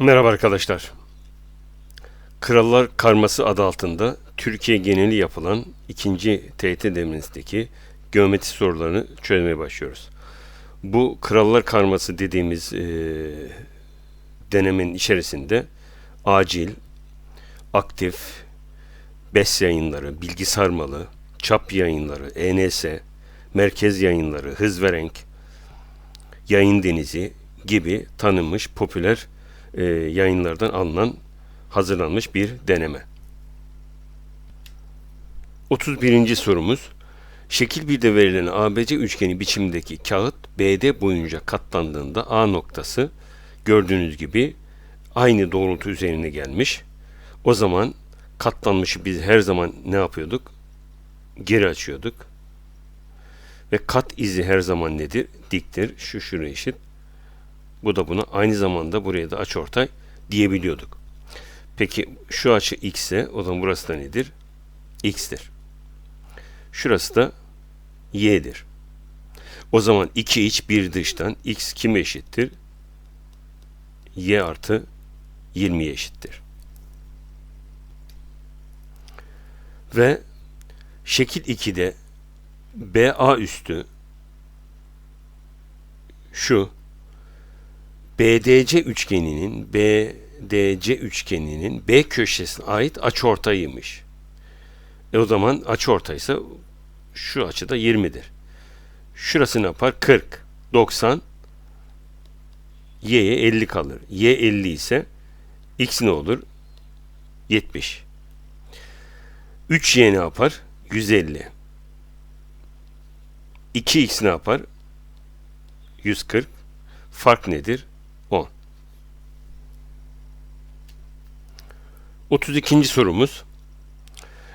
Merhaba arkadaşlar. Krallar Karması adı altında Türkiye geneli yapılan ikinci TYT demrinizdeki geometri sorularını çözmeye başlıyoruz. Bu Krallar Karması dediğimiz e, denemenin içerisinde acil, aktif, BES yayınları, bilgi sarmalı, çap yayınları, ENS, merkez yayınları, hız ve renk, yayın denizi gibi tanınmış popüler e, yayınlardan alınan hazırlanmış bir deneme. 31. sorumuz Şekil 1'de verilen ABC üçgeni biçimindeki kağıt BD boyunca katlandığında A noktası gördüğünüz gibi aynı doğrultu üzerine gelmiş. O zaman katlanmışı biz her zaman ne yapıyorduk? Geri açıyorduk. Ve kat izi her zaman nedir? Diktir. Şu şuraya eşit. Bu da buna aynı zamanda buraya da açıortay diyebiliyorduk. Peki şu açı x ise o zaman burası da nedir? x'tir. Şurası da y'dir. O zaman 2 iç bir dıştan x kime eşittir? y artı 20'ye eşittir. Ve şekil 2'de BA üstü şu BDC üçgeninin BDC üçgeninin B köşesine ait açıortayıymış. E o zaman açıortaysa şu açıda 20'dir. Şurası ne yapar? 40, 90, y'ye 50 kalır. y 50 ise x ne olur? 70. 3y ne yapar? 150. 2x ne yapar? 140. Fark nedir? 32. sorumuz.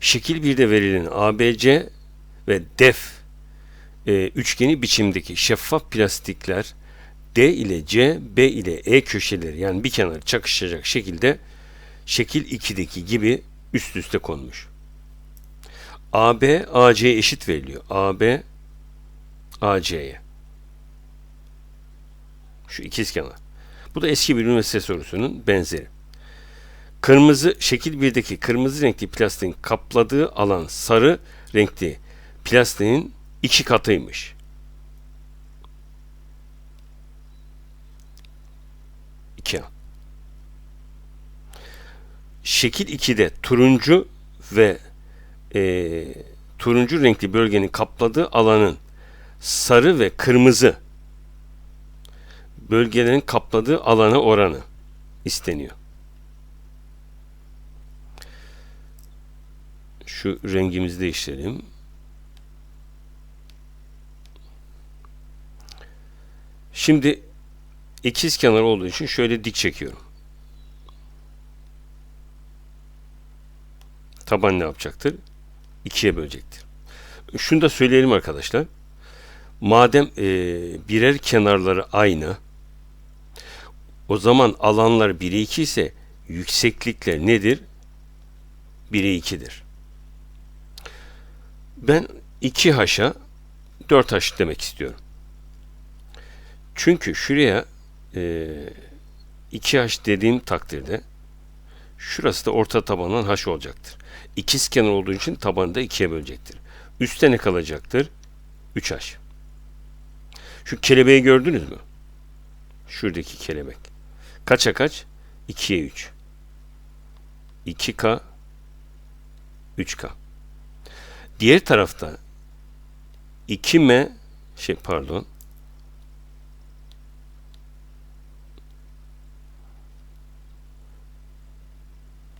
Şekil 1'de verilen ABC ve DEF e, üçgeni biçimdeki şeffaf plastikler D ile C, B ile E köşeleri yani bir kenar çakışacak şekilde şekil 2'deki gibi üst üste konmuş. AB AC'ye eşit veriliyor. AB AC'ye. Şu ikizkenar. Bu da eski bir üniversite sorusunun benzeri. Kırmızı şekil 1'deki kırmızı renkli plastiğin kapladığı alan sarı renkli plastiğin iki katıymış. İki. Şekil 2'de turuncu ve e, turuncu renkli bölgenin kapladığı alanın sarı ve kırmızı bölgelerin kapladığı alana oranı isteniyor. Şu rengimizi değiştirelim. Şimdi ikiz kenar olduğu için şöyle dik çekiyorum. Taban ne yapacaktır? İkiye bölecektir. Şunu da söyleyelim arkadaşlar. Madem e, birer kenarları aynı, o zaman alanlar 1'e 2 ise yükseklikler nedir? 1'e 2'dir. Ben 2H'a 4H demek istiyorum. Çünkü şuraya e, 2H dediğim takdirde şurası da orta tabandan H olacaktır. İkiz kenar olduğu için tabanı da 2'ye bölecektir. Üstte ne kalacaktır? 3H. Şu kelebeği gördünüz mü? Şuradaki kelebek. Kaça kaç? 2'ye 3. 2K 3K. Diğer tarafta 2M şey pardon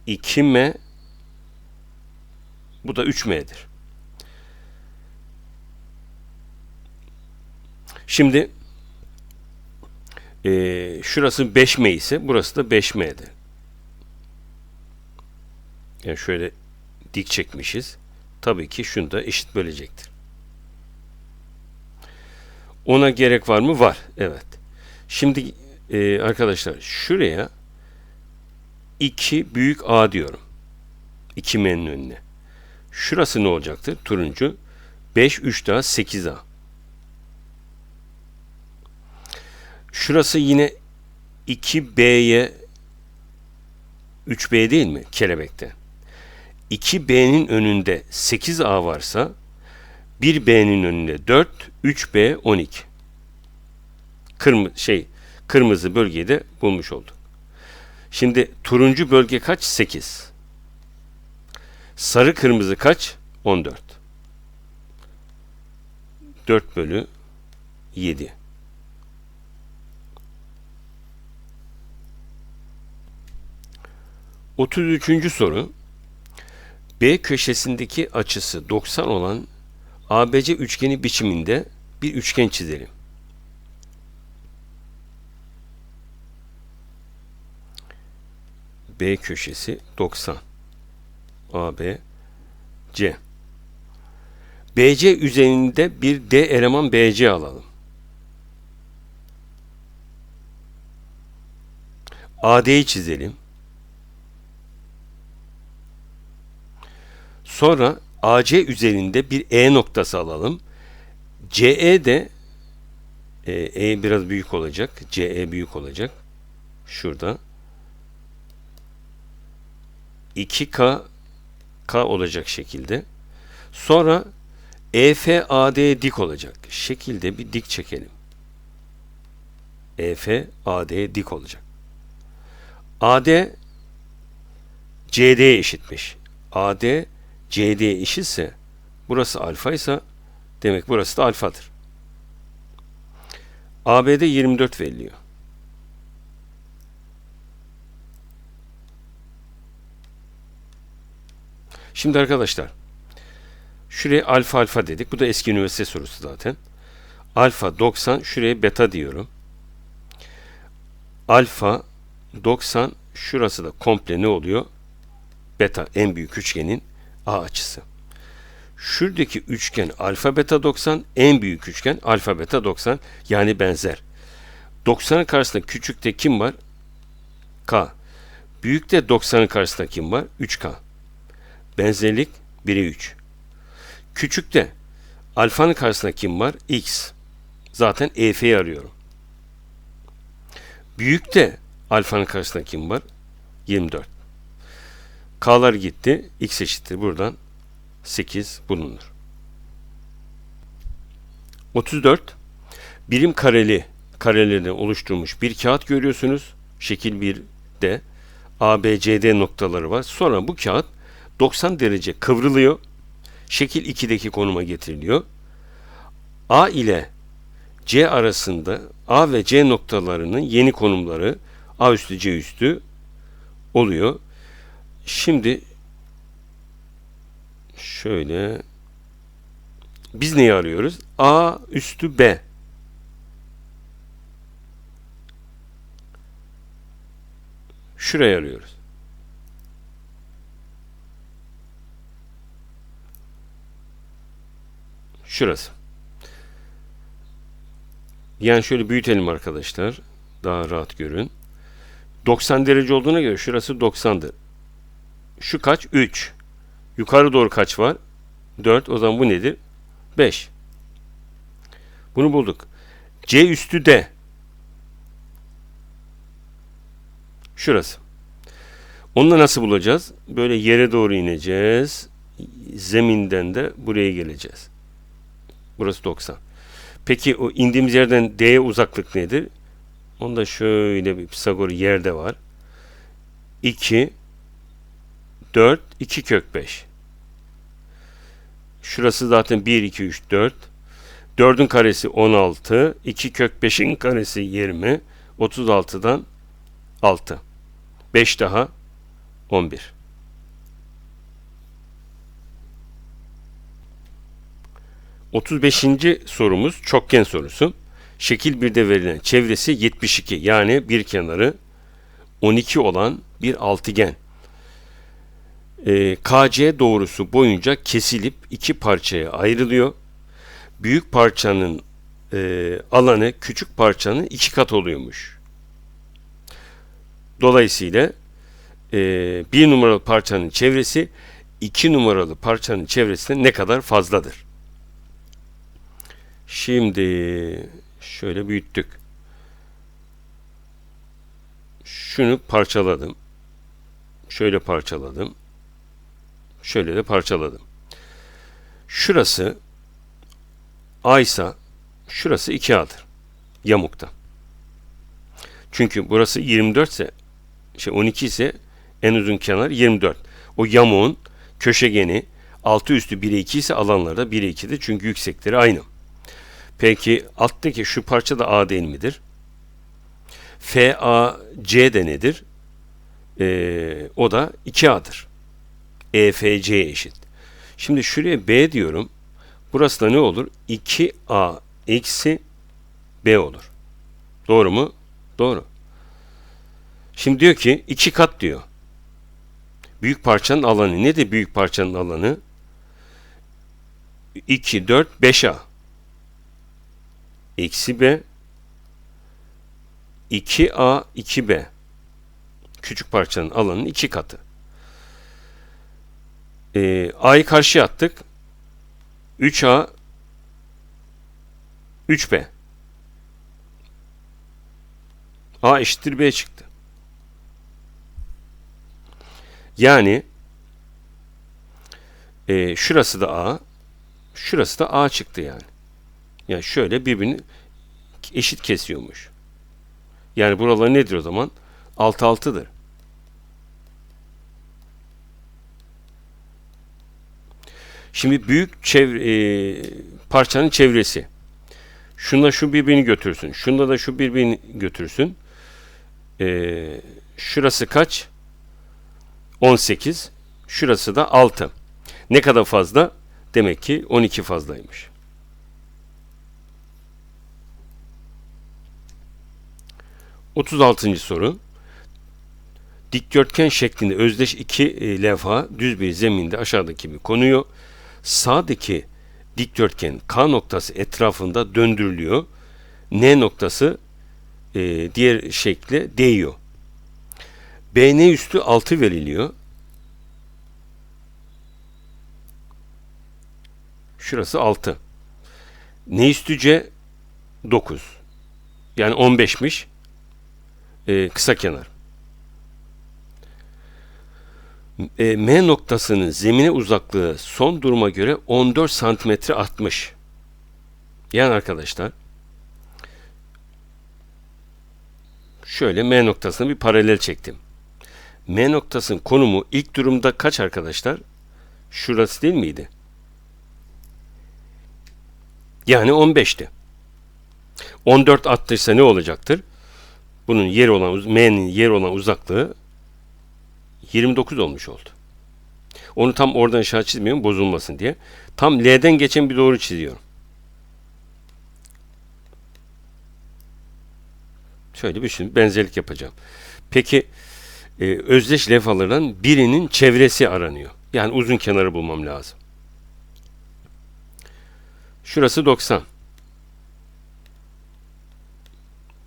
2M bu da 3M'dir. Şimdi e, şurası 5M ise burası da 5M'dir. Yani şöyle dik çekmişiz. Tabii ki şunu da eşit bölecektir. Ona gerek var mı? Var. Evet. Şimdi e, arkadaşlar şuraya 2 büyük A diyorum. 2M'nin önüne. Şurası ne olacaktır? Turuncu. 5, 3 daha 8A. Şurası yine 2B'ye 3B değil mi kelebekte? 2B'nin önünde 8A varsa 1B'nin önünde 4, 3B 12. Kırmızı şey kırmızı bölgeyi de bulmuş olduk. Şimdi turuncu bölge kaç? 8. Sarı kırmızı kaç? 14. 4 bölü 7. Otuz üçüncü soru. B köşesindeki açısı 90 olan ABC üçgeni biçiminde bir üçgen çizelim. B köşesi 90. AB C. BC üzerinde bir D eleman BC alalım. AD'yi çizelim. Sonra AC üzerinde bir E noktası alalım. CE de e, e biraz büyük olacak. CE büyük olacak. Şurada. 2K K olacak şekilde. Sonra EFAD dik olacak. Şekilde bir dik çekelim. EFAD dik olacak. AD CD eşitmiş. AD CD eşitse burası alfa ise demek burası da alfadır. AB'de 24 veriliyor. Şimdi arkadaşlar şuraya alfa alfa dedik. Bu da eski üniversite sorusu zaten. Alfa 90 şuraya beta diyorum. Alfa 90 şurası da komple ne oluyor? Beta en büyük üçgenin A açısı. Şuradaki üçgen alfa beta 90 en büyük üçgen alfa beta 90 yani benzer. 90'ın karşısında küçükte kim var? K. Büyükte 90'ın karşısında kim var? 3K. Benzerlik 1'e 3. Küçükte alfanın karşısında kim var? X. Zaten EF'yi arıyorum. Büyükte alfanın karşısında kim var? 24. K'lar gitti. X eşittir. Buradan 8 bulunur. 34. Birim kareli karelerden oluşturulmuş bir kağıt görüyorsunuz. Şekil 1'de ABCD noktaları var. Sonra bu kağıt 90 derece kıvrılıyor. Şekil 2'deki konuma getiriliyor. A ile C arasında A ve C noktalarının yeni konumları A üstü C üstü oluyor. Şimdi şöyle biz neyi arıyoruz? A üstü B. Şurayı arıyoruz. Şurası. Yani şöyle büyütelim arkadaşlar. Daha rahat görün. 90 derece olduğuna göre şurası 90'dır. Şu kaç? 3. Yukarı doğru kaç var? 4. O zaman bu nedir? 5. Bunu bulduk. C üstü D. Şurası. Onu da nasıl bulacağız? Böyle yere doğru ineceğiz. Zeminden de buraya geleceğiz. Burası 90. Peki o indiğimiz yerden D'ye uzaklık nedir? Onda şöyle bir Pisagor yerde var. 2 4 2 kök 5. Şurası zaten 1 2 3 4. 4'ün karesi 16, 2 kök 5'in karesi 20, 36'dan 6. 5 daha 11. 35. sorumuz çokgen sorusu. Şekil 1'de verilen çevresi 72 yani bir kenarı 12 olan bir altıgen. Ee, KC doğrusu boyunca kesilip iki parçaya ayrılıyor. Büyük parçanın e, alanı küçük parçanın iki kat oluyormuş. Dolayısıyla e, bir numaralı parçanın çevresi iki numaralı parçanın çevresinden ne kadar fazladır? Şimdi şöyle büyüttük. Şunu parçaladım. Şöyle parçaladım. Şöyle de parçaladım. Şurası A ise şurası 2A'dır. Yamukta. Çünkü burası 24 ise şey 12 ise en uzun kenar 24. O yamuğun köşegeni altı üstü 1'e 2 ise alanlarda 1'e 2'dir. Çünkü yüksekleri aynı. Peki alttaki şu parça da A değil midir? FAC de nedir? Ee, o da 2A'dır. EFC eşit. Şimdi şuraya B diyorum. Burası da ne olur? 2A eksi B olur. Doğru mu? Doğru. Şimdi diyor ki iki kat diyor. Büyük parçanın alanı. Ne de büyük parçanın alanı? 2, 4, 5A. Eksi B. 2A, 2B. Küçük parçanın alanının iki katı. Ee, A'yı karşıya attık. 3A 3B. A eşittir B çıktı. Yani e, şurası da A, şurası da A çıktı yani. Yani şöyle birbirini eşit kesiyormuş. Yani buralar nedir o zaman? 6 6'dır. Şimdi büyük çevre, e, parçanın çevresi. Şunda şu birbirini götürsün. Şunda da şu birbirini götürsün. E, şurası kaç? 18. Şurası da 6. Ne kadar fazla? Demek ki 12 fazlaymış. Otuz altıncı soru. Dikdörtgen şeklinde özdeş iki e, levha düz bir zeminde aşağıdaki gibi konuyor. Sağdaki dikdörtgen K noktası etrafında döndürülüyor. N noktası e, diğer şekle değiyor. BN üstü 6 veriliyor. Şurası 6. N üstü C 9. Yani 15'miş. E, kısa kenar. E, M noktasının zemine uzaklığı son duruma göre 14 santimetre artmış. Yani arkadaşlar şöyle M noktasına bir paralel çektim. M noktasının konumu ilk durumda kaç arkadaşlar? Şurası değil miydi? Yani 15'ti. 14 attıysa ne olacaktır? Bunun yer olan M'nin yer olan uzaklığı 29 olmuş oldu. Onu tam oradan aşağı çizmiyorum bozulmasın diye. Tam L'den geçen bir doğru çiziyorum. Şöyle bir şey benzerlik yapacağım. Peki e, özdeş levhalardan birinin çevresi aranıyor. Yani uzun kenarı bulmam lazım. Şurası 90.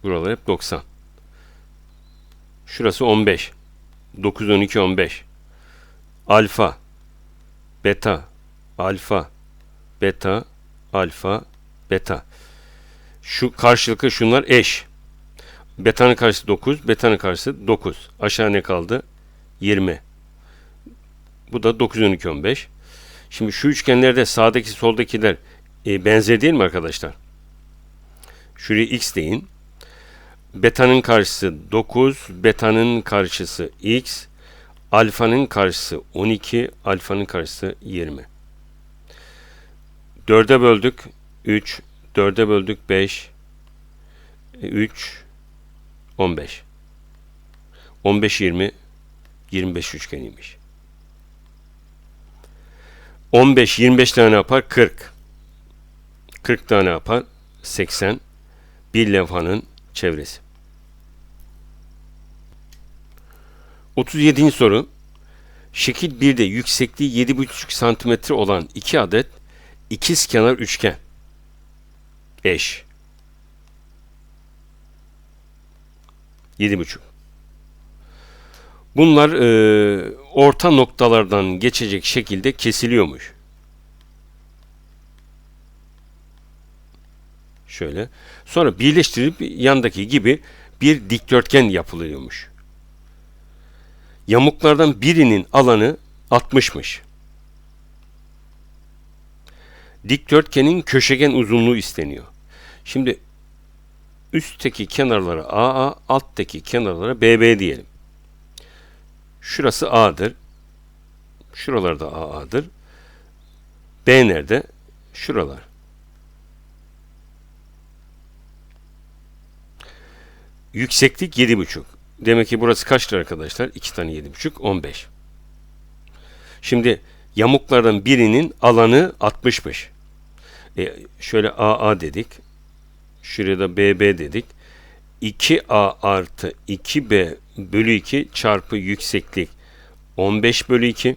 Buralar hep 90. Şurası 15. 9, 12, 15. Alfa, beta, alfa, beta, alfa, beta. Şu karşılıklı şunlar eş. Beta'nın karşısı 9, beta'nın karşısı 9. Aşağı ne kaldı? 20. Bu da 9, 12, 15. Şimdi şu üçgenlerde sağdaki soldakiler e, benzer değil mi arkadaşlar? Şuraya x deyin. Beta'nın karşısı 9, beta'nın karşısı x, alfanın karşısı 12, alfanın karşısı 20. 4'e böldük 3, 4'e böldük 5, 3, 15. 15, 20, 25 üçgeniymiş. 15, 25 tane yapar? 40. 40 tane yapar? 80. Bir levhanın çevresi. 37. soru. Şekil 1'de yüksekliği 7,5 cm olan iki adet ikiz kenar üçgen. Eş. 7,5. Bunlar e, orta noktalardan geçecek şekilde kesiliyormuş. Şöyle. Sonra birleştirip yandaki gibi bir dikdörtgen yapılıyormuş. Yamuklardan birinin alanı 60'mış. Dikdörtgenin köşegen uzunluğu isteniyor. Şimdi üstteki kenarlara AA, alttaki kenarlara BB diyelim. Şurası A'dır. Şuralar da AA'dır. B nerede? Şuralar. Yükseklik 7,5. Demek ki burası kaçtır arkadaşlar? 2 tane 7,5 15. Şimdi yamuklardan birinin alanı 60'mış. E, şöyle AA dedik. Şuraya da BB dedik. 2A artı 2B bölü 2 çarpı yükseklik 15 bölü 2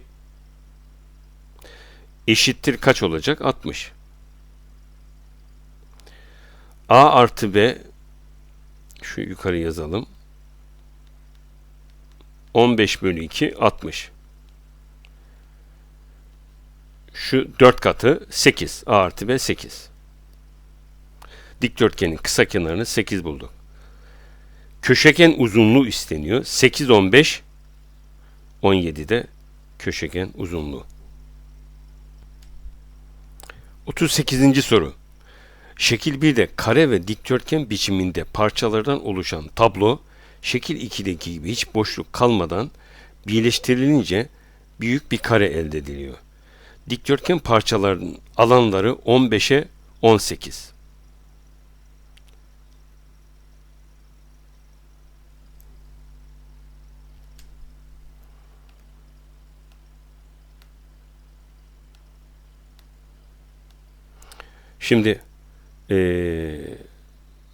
eşittir kaç olacak? 60. A artı B şu yukarı yazalım. 15 bölü 2 60. Şu 4 katı 8. A artı B 8. Dikdörtgenin kısa kenarını 8 bulduk. Köşegen uzunluğu isteniyor. 8 15 17 de köşegen uzunluğu. 38. soru. Şekil 1'de kare ve dikdörtgen biçiminde parçalardan oluşan tablo şekil 2'deki gibi hiç boşluk kalmadan birleştirilince büyük bir kare elde ediliyor. Dikdörtgen parçaların alanları 15'e 18. Şimdi ee,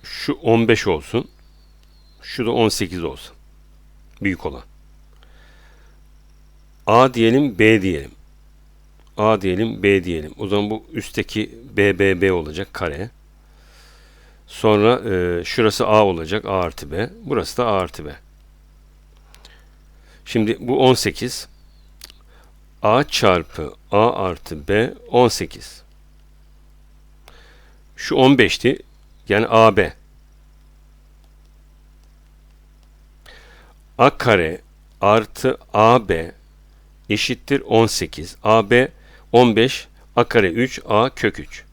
şu 15 olsun. Şu da 18 olsun. Büyük olan. A diyelim, B diyelim. A diyelim, B diyelim. O zaman bu üstteki BBB olacak kare. Sonra e, şurası A olacak. A artı B. Burası da A artı B. Şimdi bu 18. A çarpı A artı B 18. Şu 15'ti. Yani AB. A kare artı AB eşittir 18. AB 15. A kare 3. A kök 3.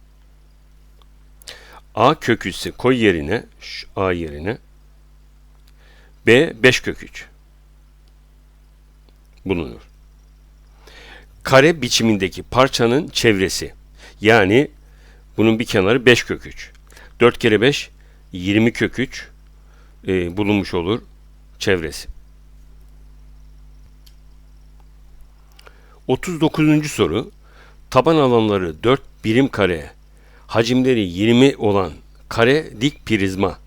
A kök 3'ü koy yerine. Şu A yerine. B 5 kök 3. Bulunur. Kare biçimindeki parçanın çevresi. Yani bunun bir kenarı 5 kök 3. 4 kere 5 20 kök 3 e, bulunmuş olur çevresi. 39. soru taban alanları 4 birim kare hacimleri 20 olan kare dik prizma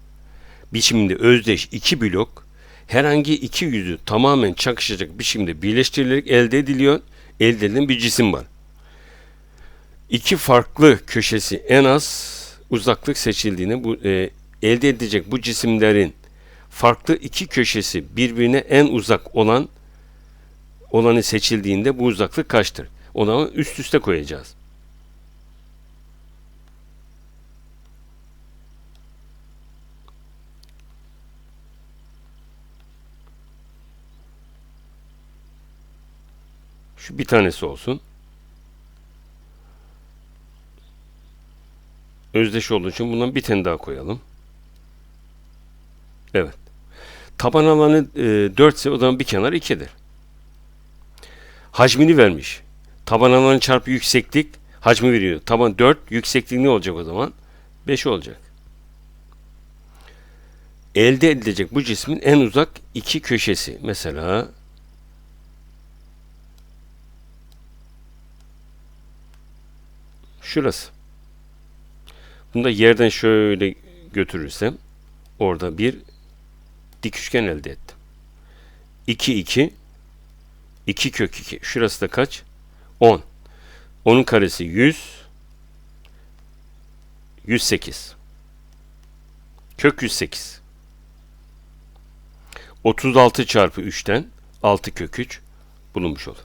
biçiminde özdeş iki blok herhangi iki yüzü tamamen çakışacak biçimde birleştirilerek elde ediliyor. Elde edilen bir cisim var iki farklı köşesi en az uzaklık seçildiğini bu e, elde edecek bu cisimlerin farklı iki köşesi birbirine en uzak olan olanı seçildiğinde bu uzaklık kaçtır? Onu üst üste koyacağız. Şu bir tanesi olsun. Özdeş olduğu için bundan bir tane daha koyalım. Evet. Taban alanı e, 4 ise o zaman bir kenar 2'dir. Hacmini vermiş. Taban alanı çarpı yükseklik hacmi veriyor. Taban 4, yükseklik ne olacak o zaman? 5 olacak. Elde edilecek bu cismin en uzak iki köşesi. Mesela şurası. Bunu da yerden şöyle götürürsem orada bir dik üçgen elde ettim. 2 2 2 kök 2. Şurası da kaç? 10. 10'un karesi 100 108. Kök 108. 36 çarpı 3'ten 6 kök 3 bulunmuş olur.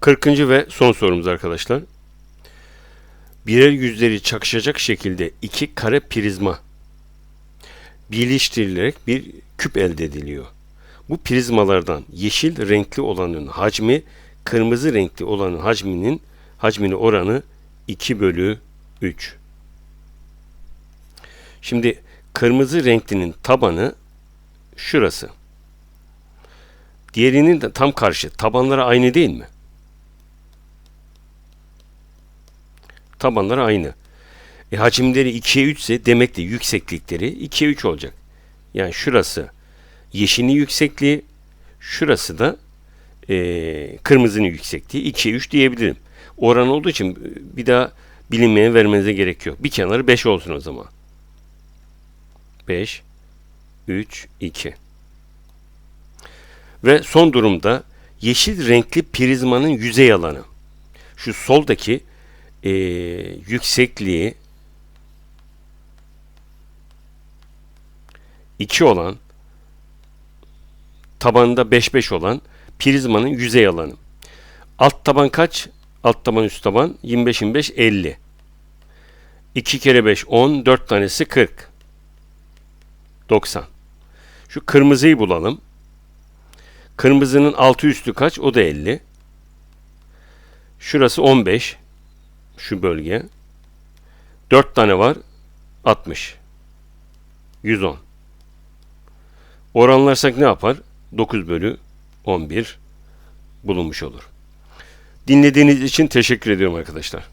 40. ve son sorumuz arkadaşlar. Birer yüzleri çakışacak şekilde iki kare prizma birleştirilerek bir küp elde ediliyor. Bu prizmalardan yeşil renkli olanın hacmi kırmızı renkli olanın hacminin hacmini oranı 2 bölü 3. Şimdi kırmızı renklinin tabanı şurası. Diğerinin de tam karşı. Tabanları aynı değil mi? Tabanları aynı. E, hacimleri 2'ye 3 ise demek de yükseklikleri 2'ye 3 olacak. Yani şurası yeşilin yüksekliği, şurası da e, kırmızının yüksekliği 2'ye 3 diyebilirim. Oran olduğu için e, bir daha bilinmeye vermenize gerek yok. Bir kenarı 5 olsun o zaman. 5, 3, 2. Ve son durumda yeşil renkli prizmanın yüzey alanı. Şu soldaki e, yüksekliği 2 olan tabanında 5-5 olan prizmanın yüzey alanı. Alt taban kaç? Alt taban üst taban 25 25 50. 2 kere 5 10 4 tanesi 40. 90. Şu kırmızıyı bulalım. Kırmızının altı üstü kaç? O da 50. Şurası 15. Şu bölge. 4 tane var. 60. 110. Oranlarsak ne yapar? 9 bölü 11 bulunmuş olur. Dinlediğiniz için teşekkür ediyorum arkadaşlar.